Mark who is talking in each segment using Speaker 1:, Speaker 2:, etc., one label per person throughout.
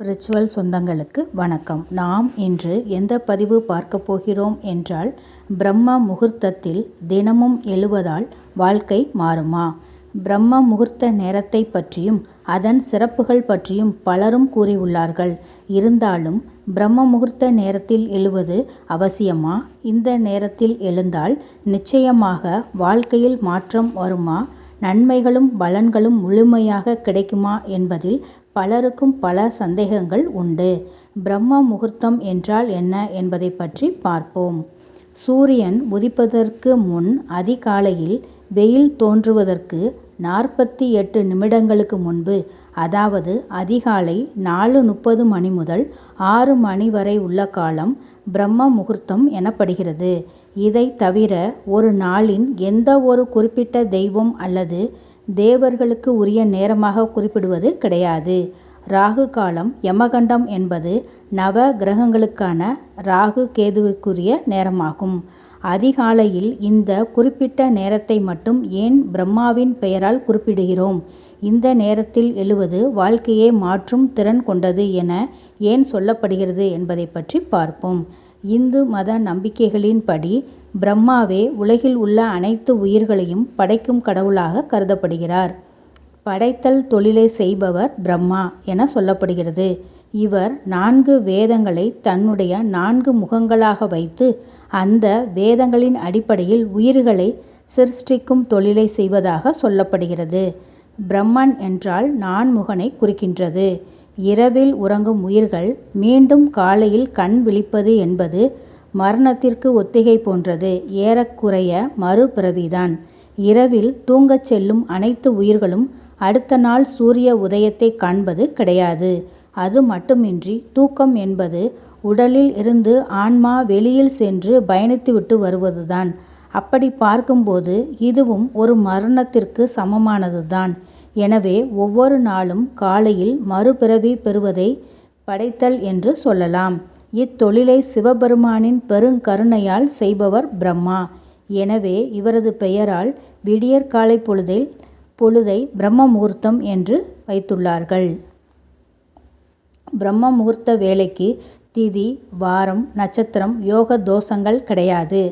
Speaker 1: Spiritual சொந்தங்களுக்கு வணக்கம். நாம் இன்று எந்த பதிவு பார்க்க போகிறோம் என்றால் பிரம்ம முகூர்த்தத்தில் தினமும் எழுவதால் வாழ்க்கை மாறுமா? பிரம்ம முகூர்த்த நேரத்தை பற்றியும் அதன் சிறப்புகள் பற்றியும் பலரும் கூறியுள்ளார்கள். இருந்தாலும் பிரம்ம முகூர்த்த நேரத்தில் எழுவது அவசியமா? இந்த நேரத்தில் எழுந்தால் நிச்சயமாக வாழ்க்கையில் மாற்றம் வருமா? நன்மைகளும் பலன்களும் முழுமையாக கிடைக்குமா என்பதில் பலருக்கும் பல சந்தேகங்கள் உண்டு. பிரம்ம முகூர்த்தம் என்றால் என்ன என்பதை பற்றி பார்ப்போம். சூரியன் உதிப்பதற்கு முன் அதிகாலையில் வெயில் தோன்றுவதற்கு நாற்பத்தி எட்டு நிமிடங்களுக்கு முன்பு அதாவது அதிகாலை நாலு முப்பது மணி முதல் ஆறு மணி வரை உள்ள காலம் பிரம்ம முகூர்த்தம் எனப்படுகிறது. இதை தவிர ஒரு நாளின் எந்த ஒரு குறிப்பிட்ட தெய்வம் அல்லது தேவர்களுக்கு உரிய நேரமாக குறிப்பிடுவது கிடையாது. ராகு காலம் யமகண்டம் என்பது நவ கிரகங்களுக்கான ராகு கேதுவுக்குரிய நேரமாகும். அதிகாலையில் இந்த குறிப்பிட்ட நேரத்தை மட்டும் ஏன் பிரம்மாவின் பெயரால் குறிப்பிடுகிறோம்? இந்த நேரத்தில் எழுவது வாழ்க்கையை மாற்றும் திறன் கொண்டது என ஏன் சொல்லப்படுகிறது என்பதை பற்றி பார்ப்போம். இந்து மத நம்பிக்கைகளின்படி பிரம்மாவே உலகில் உள்ள அனைத்து உயிர்களையும் படைக்கும் கடவுளாக கருதப்படுகிறார். படைத்தல் தொழிலை செய்பவர் பிரம்மா என சொல்லப்படுகிறது. இவர் நான்கு வேதங்களை தன்னுடைய நான்கு முகங்களாக வைத்து அந்த வேதங்களின் அடிப்படையில் உயிர்களை சிருஷ்டிக்கும் தொழிலை செய்வதாக சொல்லப்படுகிறது. பிரம்மன் என்றால் நான்முகனை குறிக்கின்றது. இரவில் உறங்கும் உயிர்கள் மீண்டும் காலையில் கண் விழிப்பது என்பது மரணத்திற்கு ஒத்திகை போன்றது. ஏறக்குறைய மறுபிறவிதான். இரவில் தூங்கச் செல்லும் அனைத்து உயிர்களும் அடுத்த நாள் சூரிய உதயத்தை காண்பது கிடையாது. அது மட்டுமின்றி தூக்கம் என்பது உடலில் இருந்து ஆன்மா வெளியில் சென்று பயணித்துவிட்டு வருவதுதான். அப்படி பார்க்கும்போது இதுவும் ஒரு மரணத்திற்கு சமமானதுதான். எனவே ஒவ்வொரு நாளும் காலையில் மறுபிறவி பெறுவதை படைத்தல் என்று சொல்லலாம். இத்தொழிலை சிவபெருமானின் பெருங்கருணையால் செய்பவர் பிரம்மா. எனவே இவரது பெயரால் விடியற்காலை பொழுதில் பொழுதை பிரம்ம முகூர்த்தம் என்று வைத்துள்ளார்கள். பிரம்ம முகூர்த்த வேலைக்கு திதி வாரம் நட்சத்திரம் யோக தோஷங்கள் கிடையாது.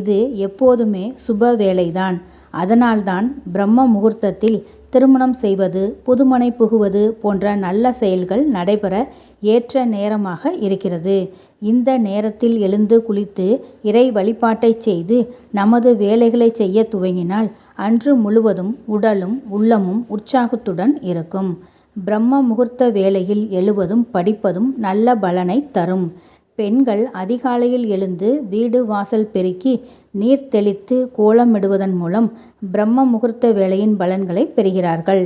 Speaker 1: இது எப்போதுமே சுப வேலைதான். அதனால்தான் பிரம்ம முகூர்த்தத்தில் திருமணம் செய்வது புதுமனை புகுவது போன்ற நல்ல செயல்கள் நடைபெற ஏற்ற நேரமாக இருக்கிறது. இந்த நேரத்தில் எழுந்து குளித்து இறை வழிபாட்டை செய்து நமது வேலைகளை செய்ய துவங்கினால் அன்று முழுவதும் உடலும் உள்ளமும் உற்சாகத்துடன் இருக்கும். பிரம்ம முகூர்த்த வேளையில் எழுவதும் படிப்பதும் நல்ல பலனை தரும். பெண்கள் அதிகாலையில் எழுந்து வீடு வாசல் பெருக்கி நீர் தெளித்து கோலமிடுவதன் மூலம் பிரம்ம முகூர்த்த வேலையின் பலன்களை பெறுகிறார்கள்.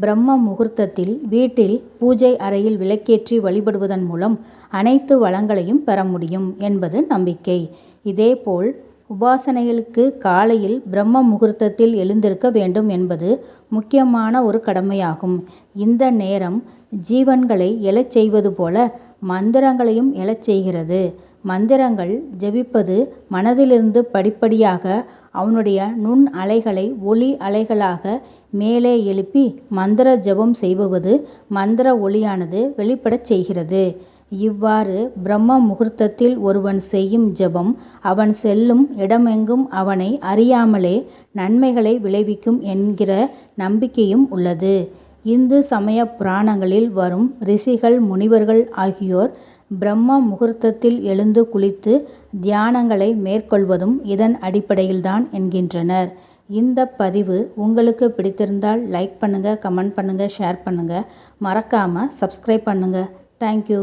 Speaker 1: பிரம்ம முகூர்த்தத்தில் வீட்டில் பூஜை அறையில் விளக்கேற்றி வழிபடுவதன் மூலம் அனைத்து வளங்களையும் பெற முடியும் என்பது நம்பிக்கை. இதேபோல் உபாசனைகளுக்கு காலையில் பிரம்ம முகூர்த்தத்தில் எழுந்திருக்க வேண்டும் என்பது முக்கியமான ஒரு கடமையாகும். இந்த நேரம் ஜீவன்களை எழச் செய்வது போல மந்திரங்களையும் எழச் செய்கிறது. மந்திரங்கள் ஜெபிப்பது மனதிலிருந்து படிப்படியாக அவனுடைய நுண் அலைகளை ஒளி அலைகளாக மேலே எழுப்பி மந்திர ஜபம் செய்வது மந்திர ஒளியானது வெளிப்படச் செய்கிறது. இவ்வாறு பிரம்ம முகூர்த்தத்தில் ஒருவன் செய்யும் ஜபம் அவன் செல்லும் இடமெங்கும் அவனை அறியாமலே நன்மைகளை விளைவிக்கும் என்கிற நம்பிக்கையும் உள்ளது. இந்து சமய புராணங்களில் வரும் ரிஷிகள் முனிவர்கள் ஆகியோர் பிரம்ம முகூர்த்தத்தில் எழுந்து குளித்து தியானங்களை மேற்கொள்வதும் இதன் அடிப்படையில்தான் என்கின்றனர். இந்த பதிவு உங்களுக்கு பிடித்திருந்தால் லைக் பண்ணுங்கள் கமெண்ட் பண்ணுங்கள் ஷேர் பண்ணுங்கள் மறக்காமல் சப்ஸ்கிரைப் பண்ணுங்கள் தேங்க்யூ